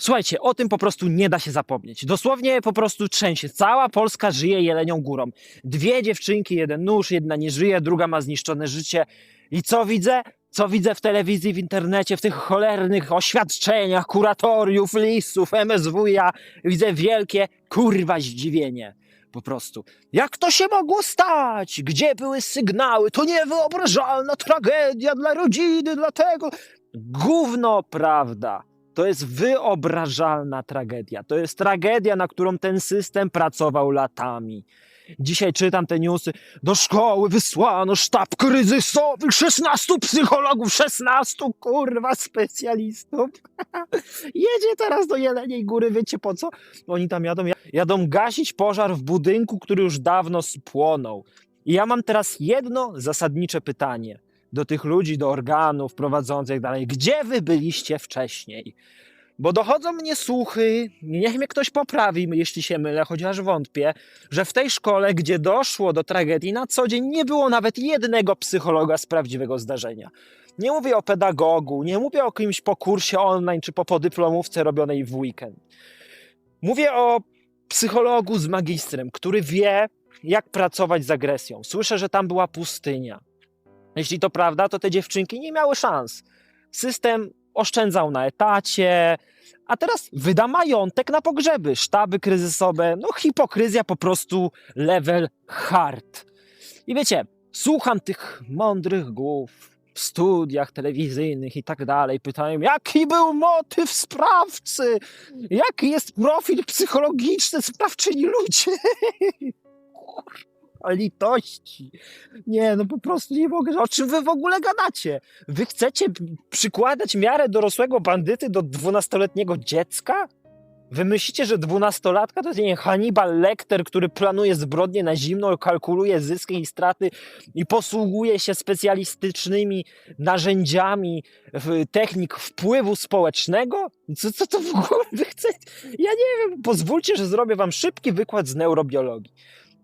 Słuchajcie, o tym po prostu nie da się zapomnieć. Dosłownie po prostu trzęsie. Cała Polska żyje jelenią górą. Dwie dziewczynki, jeden nóż, jedna nie żyje, druga ma zniszczone życie. I co widzę? Co widzę w telewizji, w internecie, w tych cholernych oświadczeniach kuratoriów, listów, MSWiA? Widzę wielkie kurwa zdziwienie. Po prostu. Jak to się mogło stać? Gdzie były sygnały? To niewyobrażalna tragedia dla rodziny, dla tego. Gówno prawda. To jest wyobrażalna tragedia. To jest tragedia, na którą ten system pracował latami. Dzisiaj czytam te newsy. Do szkoły wysłano sztab kryzysowy, 16 psychologów, 16 kurwa specjalistów. Jedzie teraz do Jeleniej Góry, wiecie po co? Oni tam jadą, jadą gasić pożar w budynku, który już dawno spłonął. I ja mam teraz jedno zasadnicze pytanie do tych ludzi, do organów prowadzących tak dalej. Gdzie wy byliście wcześniej? Bo dochodzą mnie słuchy, niech mnie ktoś poprawi, jeśli się mylę, chociaż wątpię, że w tej szkole, gdzie doszło do tragedii, na co dzień nie było nawet jednego psychologa z prawdziwego zdarzenia. Nie mówię o pedagogu, nie mówię o kimś po kursie online czy po podyplomówce robionej w weekend. Mówię o psychologu z magistrem, który wie, jak pracować z agresją. Słyszę, że tam była pustynia. Jeśli to prawda, to te dziewczynki nie miały szans. System oszczędzał na etacie, a teraz wyda majątek na pogrzeby, sztaby kryzysowe, no hipokryzja po prostu level hard. I wiecie, słucham tych mądrych głów w studiach telewizyjnych i tak dalej, pytają, jaki był motyw sprawcy, jaki jest profil psychologiczny sprawczyni ludzi. Litości. Nie, no po prostu nie mogę. O czym wy w ogóle gadacie? Wy chcecie przykładać miarę dorosłego bandyty do dwunastoletniego dziecka? Wy myślicie, że dwunastolatka to jest nie, Hannibal Lecter, który planuje zbrodnie na zimno, kalkuluje zyski i straty i posługuje się specjalistycznymi narzędziami technik wpływu społecznego? Co, co to w ogóle wy chcecie? Ja nie wiem, pozwólcie, że zrobię wam szybki wykład z neurobiologii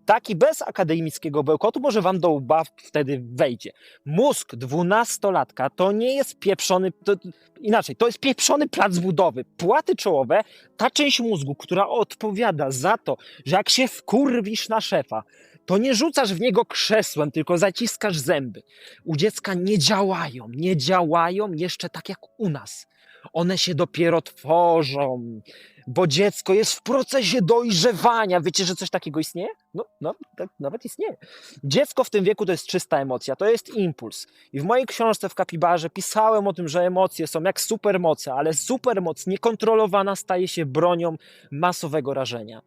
taki bez akademickiego bełkotu może wam do łba wtedy wejdzie. Mózg dwunastolatka to nie jest pieprzony, to, inaczej, to jest pieprzony plac budowy. Płaty czołowe, ta część mózgu, która odpowiada za to, że jak się wkurwisz na szefa, to nie rzucasz w niego krzesłem, tylko zaciskasz zęby. U dziecka nie działają, nie działają jeszcze tak jak u nas. One się dopiero tworzą, bo dziecko jest w procesie dojrzewania. Wiecie, że coś takiego istnieje? No, no tak nawet istnieje. Dziecko w tym wieku to jest czysta emocja, to jest impuls. I w mojej książce w Kapibarze pisałem o tym, że emocje są jak supermoce, ale supermoc niekontrolowana staje się bronią masowego rażenia.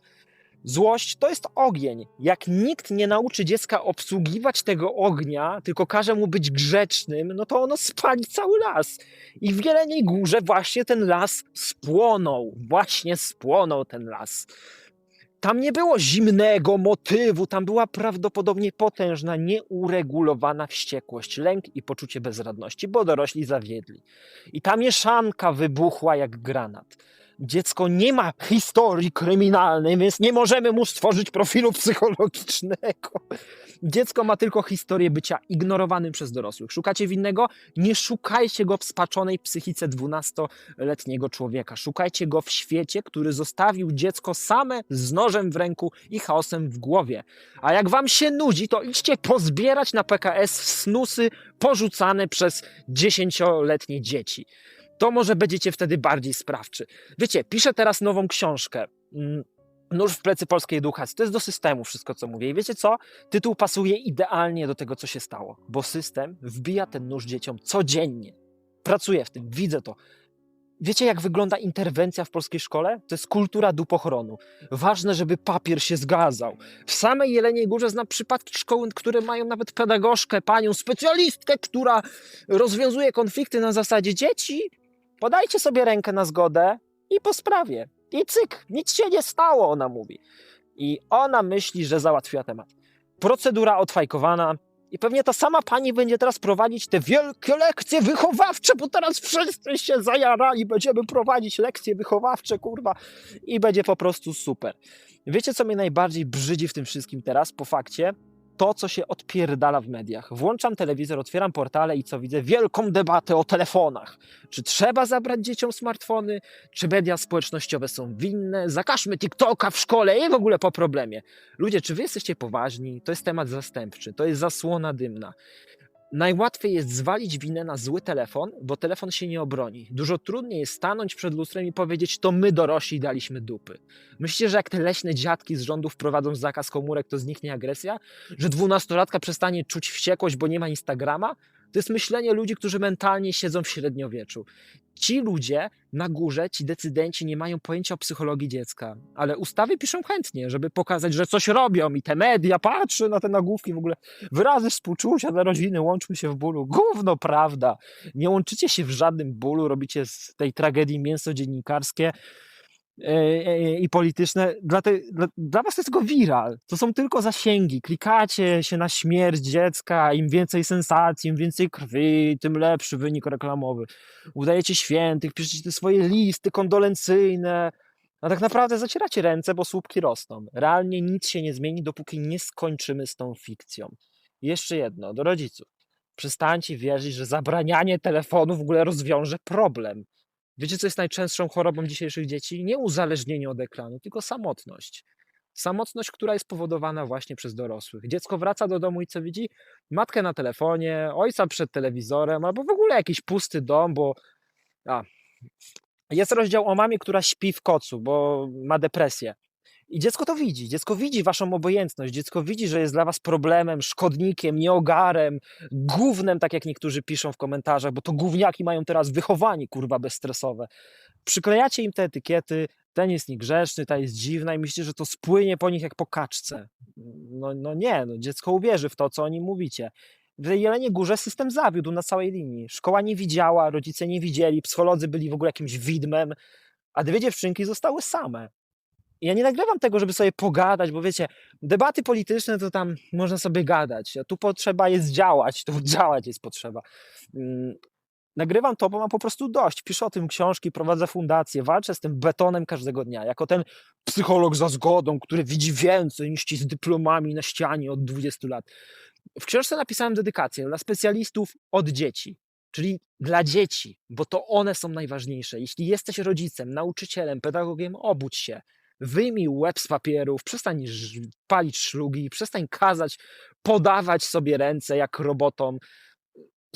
Złość to jest ogień. Jak nikt nie nauczy dziecka obsługiwać tego ognia, tylko każe mu być grzecznym, no to ono spali cały las. I w Jeleniej Górze właśnie ten las spłonął. Właśnie spłonął ten las. Tam nie było zimnego motywu, tam była prawdopodobnie potężna, nieuregulowana wściekłość, lęk i poczucie bezradności, bo dorośli zawiedli. I ta mieszanka wybuchła jak granat. Dziecko nie ma historii kryminalnej, więc nie możemy mu stworzyć profilu psychologicznego. Dziecko ma tylko historię bycia ignorowanym przez dorosłych. Szukacie winnego? Nie szukajcie go w spaczonej psychice 12-letniego człowieka. Szukajcie go w świecie, który zostawił dziecko same z nożem w ręku i chaosem w głowie. A jak wam się nudzi, to idźcie pozbierać na PKS snusy porzucane przez 10-letnie dzieci to może będziecie wtedy bardziej sprawczy. Wiecie, piszę teraz nową książkę. mm, Nóż w plecy polskiej edukacji. To jest do systemu wszystko, co mówię. I wiecie co? Tytuł pasuje idealnie do tego, co się stało, bo system wbija ten nóż dzieciom codziennie. Pracuję w tym, widzę to. Wiecie, jak wygląda interwencja w polskiej szkole? To jest kultura dupochronu. Ważne, żeby papier się zgadzał. W samej Jeleniej Górze znam przypadki szkoły, które mają nawet pedagogzkę, panią specjalistkę, która rozwiązuje konflikty na zasadzie dzieci. Podajcie sobie rękę na zgodę i po sprawie. I cyk, nic się nie stało, ona mówi. I ona myśli, że załatwiła temat. Procedura odfajkowana. I pewnie ta sama pani będzie teraz prowadzić te wielkie lekcje wychowawcze, bo teraz wszyscy się zajarali, będziemy prowadzić lekcje wychowawcze, kurwa. I będzie po prostu super. Wiecie, co mnie najbardziej brzydzi w tym wszystkim teraz, po fakcie? To, co się odpierdala w mediach. Włączam telewizor, otwieram portale i co widzę? Wielką debatę o telefonach. Czy trzeba zabrać dzieciom smartfony? Czy media społecznościowe są winne? Zakażmy TikToka w szkole i w ogóle po problemie. Ludzie, czy wy jesteście poważni? To jest temat zastępczy, to jest zasłona dymna. Najłatwiej jest zwalić winę na zły telefon, bo telefon się nie obroni. Dużo trudniej jest stanąć przed lustrem i powiedzieć, to my dorośli daliśmy dupy. Myślicie, że jak te leśne dziadki z rządu wprowadzą zakaz komórek, to zniknie agresja? Że dwunastolatka przestanie czuć wściekłość, bo nie ma Instagrama? To jest myślenie ludzi, którzy mentalnie siedzą w średniowieczu. Ci ludzie na górze, ci decydenci nie mają pojęcia o psychologii dziecka, ale ustawy piszą chętnie, żeby pokazać, że coś robią i te media patrzy na te nagłówki w ogóle. Wyrazy współczucia dla rodziny, łączmy się w bólu. Gówno prawda. Nie łączycie się w żadnym bólu, robicie z tej tragedii mięso dziennikarskie i polityczne. Dla, te, dla, dla was to jest tylko viral. To są tylko zasięgi. Klikacie się na śmierć dziecka, im więcej sensacji, im więcej krwi, tym lepszy wynik reklamowy. Udajecie świętych, piszecie te swoje listy kondolencyjne. A tak naprawdę zacieracie ręce, bo słupki rosną. Realnie nic się nie zmieni, dopóki nie skończymy z tą fikcją. I jeszcze jedno, do rodziców. Przestańcie wierzyć, że zabranianie telefonu w ogóle rozwiąże problem. Wiecie, co jest najczęstszą chorobą dzisiejszych dzieci? Nie uzależnienie od ekranu, tylko samotność. Samotność, która jest powodowana właśnie przez dorosłych. Dziecko wraca do domu i co widzi? Matkę na telefonie, ojca przed telewizorem, albo w ogóle jakiś pusty dom, bo. A. Jest rozdział o mamie, która śpi w kocu, bo ma depresję. I dziecko to widzi. Dziecko widzi waszą obojętność. Dziecko widzi, że jest dla was problemem, szkodnikiem, nieogarem, gównem, tak jak niektórzy piszą w komentarzach, bo to gówniaki mają teraz wychowanie, kurwa, bezstresowe. Przyklejacie im te etykiety, ten jest niegrzeczny, ta jest dziwna i myślicie, że to spłynie po nich jak po kaczce. No, no nie, no dziecko uwierzy w to, co o nim mówicie. W Jeleniej Górze system zawiódł na całej linii. Szkoła nie widziała, rodzice nie widzieli, psycholodzy byli w ogóle jakimś widmem, a dwie dziewczynki zostały same. Ja nie nagrywam tego, żeby sobie pogadać, bo wiecie, debaty polityczne to tam można sobie gadać, a tu potrzeba jest działać, tu działać jest potrzeba. Mm, Nagrywam to, bo mam po prostu dość. Piszę o tym książki, prowadzę fundację, walczę z tym betonem każdego dnia. Jako ten psycholog za zgodą, który widzi więcej niż ci z dyplomami na ścianie od 20 lat. W książce napisałem dedykację dla specjalistów od dzieci, czyli dla dzieci, bo to one są najważniejsze. Jeśli jesteś rodzicem, nauczycielem, pedagogiem, obudź się. Wyjmij łeb z papierów, przestań palić szlugi, przestań kazać podawać sobie ręce jak robotom.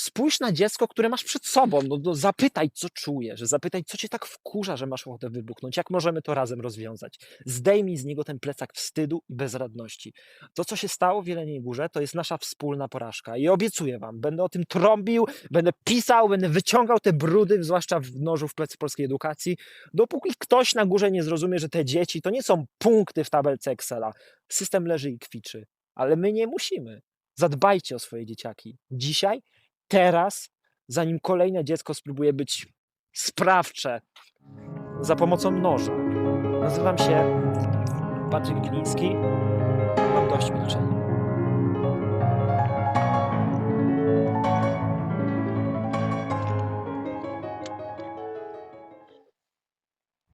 Spójrz na dziecko, które masz przed sobą. No, no, zapytaj, co czujesz, zapytaj, co cię tak wkurza, że masz ochotę wybuchnąć, jak możemy to razem rozwiązać. Zdejmij z niego ten plecak wstydu i bezradności. To, co się stało w Jeleniej Górze, to jest nasza wspólna porażka. I obiecuję wam, będę o tym trąbił, będę pisał, będę wyciągał te brudy, zwłaszcza w nożu w plecy polskiej edukacji, dopóki ktoś na górze nie zrozumie, że te dzieci to nie są punkty w tabelce Excela. System leży i kwiczy. Ale my nie musimy. Zadbajcie o swoje dzieciaki. Dzisiaj, teraz, zanim kolejne dziecko spróbuje być sprawcze za pomocą noża. Nazywam się Patryk Gliński. Mam dość milczenia.